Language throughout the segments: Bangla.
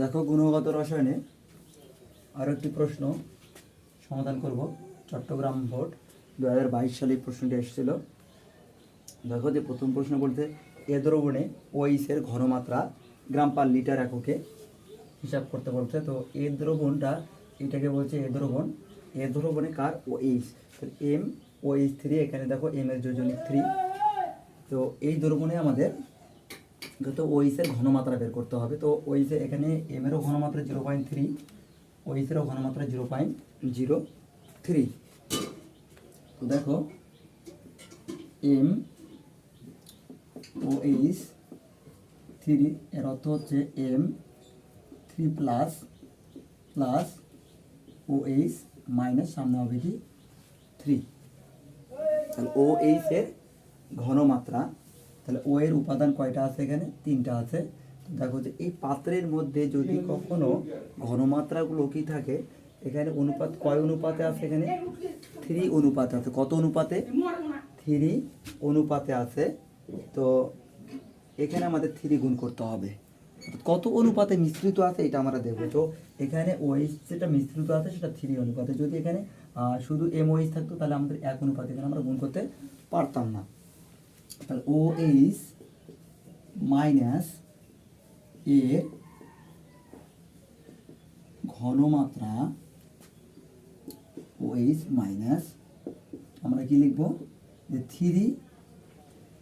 দেখো গুণগত রসায়নে আরও একটি প্রশ্ন সমাধান করব। চট্টগ্রাম বোর্ড দু হাজার বাইশ সালে এই প্রশ্নটি এসেছিল। দেখো যে প্রথম প্রশ্ন বলতে, এ দ্রবণে ওইসের ঘনমাত্রা গ্রাম পার লিটার এককে হিসাব করতে বলছে। তো এ দ্রবণটা এটাকে বলছে এ দ্রবণ। এ দ্রবণে কার? O H M O H three এখানে দেখো এম এর যোজনী থ্রি তো এই দ্রবণে আমাদের যত ওইসের ঘনমাত্রা বের করতে হবে। তো ওইসে এখানে এম এরও ঘনমাত্রা জিরো পয়েন্ট থ্রি ওইসেরও ঘনমাত্রা জিরো পয়েন্ট জিরো থ্রি তো দেখো এম ও এইচ থ্রি এর অর্থ হচ্ছে M three plus plus O H minus সামনে হবে কি থ্রি ও এইচ এর ঘনমাত্রা তাহলে ও এর উপাদান কয়টা আছে এখানে? তিনটা আছে। দেখো যে এই পাত্রের মধ্যে যদি কখনো ঘনমাত্রাগুলো কি থাকে, এখানে অনুপাত কয় অনুপাতে আছে এখানে? থ্রি অনুপাতে আছে। কত অনুপাতে? থ্রি অনুপাতে আছে। তো এখানে আমাদের থ্রি গুণ করতে হবে। কত অনুপাতে মিশ্রিত আছে এটা আমরা দেখব। তো এখানে ওইস যেটা মিশ্রিত আছে সেটা থ্রি অনুপাতে। যদি এখানে শুধু এম ওইস থাকতো তাহলে আমাদের এক অনুপাতে এখানে আমরা গুণ করতে পারতাম না। তাহলে ও এইচ মাইনাস এর ঘনমাত্রা ও এইচ মাইনাস আমরা কি লিখব? যে থ্রি,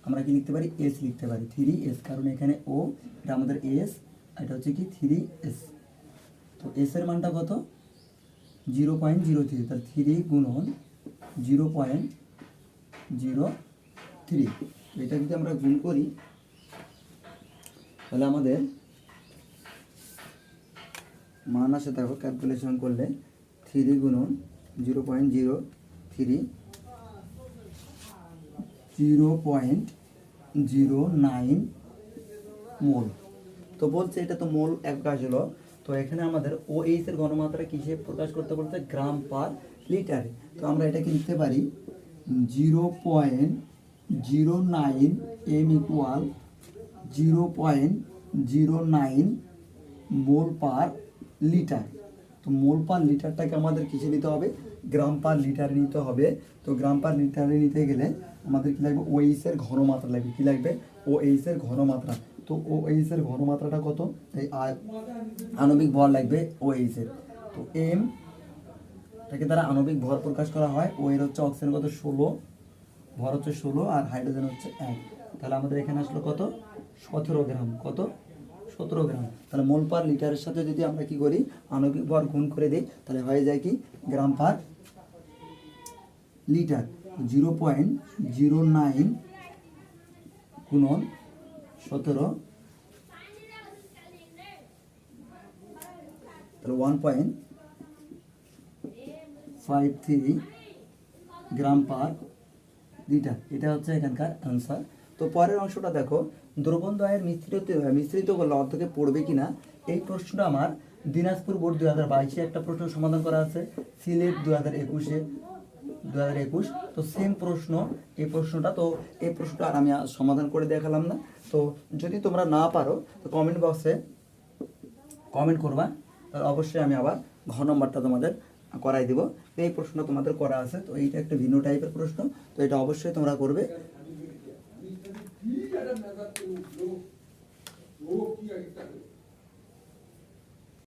আমরা কি লিখতে পারি? এস লিখতে পারি। থ্রি এস কারণ এখানে ও এটা আমাদের এস এটা হচ্ছে কি? থ্রি এস তো এস এর মানটা কত? জিরো পয়েন্ট জিরো থ্রি তাহলে থ্রি গুণন জিরো পয়েন্ট জিরো থ্রি এটা যদি আমরা গুণ করি, তাহলে আমাদের মান আসে দেখো ক্যালকুলেশন করলে থ্রি গুণন zero point zero three zero point zero nine mole তো বলছে এটা তো মোল এক আসলো তো এখানে আমাদের ও এইচ এর ঘনমাত্রা কিসে প্রকাশ করতে বলতে গ্রাম পার লিটারে। তো আমরা এটাকে লিখতে পারি zero point zero nine M equal zero point zero nine mole per litre তো মোল পার লিটারটাকে আমাদের কিসে নিতে হবে? গ্রাম পার লিটারে নিতে হবে। তো গ্রাম পার লিটারে নিতে গেলে আমাদের কি লাগবে? ও এইচের ঘনমাত্রা লাগবে। কি লাগবে? ও এইচের ঘনমাত্রা। তো ও এইচের ঘনমাত্রাটা কত? এই আণবিক ভর লাগবে ও এইচের তো এম এটাকে দ্বারা আণবিক ভর প্রকাশ করা হয়। ও এর হচ্ছে অক্সিজেন কত? ষোলো। ভর হচ্ছে ষোলো আর হাইড্রোজেন হচ্ছে এক। তাহলে আমাদের এখানে আসলো কত? সতেরো গ্রাম। কত? সতেরো গ্রাম। তাহলে মোল পার লিটারের সাথে যদি আমরা কি করি? আণবিক ভর গুণ করে দিই, তাহলে হয়ে যায় কি? Gram per litre. Zero point zero nine গুণন সতেরো। তাহলে one point five three gram per litre এটা হচ্ছে এখানকার অ্যান্সার তো পরের অংশটা দেখো, দ্রবণ দয়ের মিশ্রিত মিশ্রিত করলে অর্ধকে পড়বে কিনা? এই প্রশ্নটা আমার দিনাজপুর বোর্ড দু হাজার বাইশে একটা প্রশ্ন সমাধান করা আছে, সিলেট দু হাজার একুশে দু হাজার একুশ। তো সেম প্রশ্ন, এই প্রশ্নটা, তো এই প্রশ্নটা আর আমি সমাধান করে দেখালাম না। তো যদি তোমরা না পারো, তো কমেন্ট বক্সে কমেন্ট করবা, তাহলে অবশ্যই আমি আবার ঘ নম্বরটা তোমাদের করাই দিব। তো এই প্রশ্ন তোমাদের করা আছে। তো এইটা একটা ভিন্ন টাইপের প্রশ্ন। তো এটা অবশ্যই তোমরা করবে।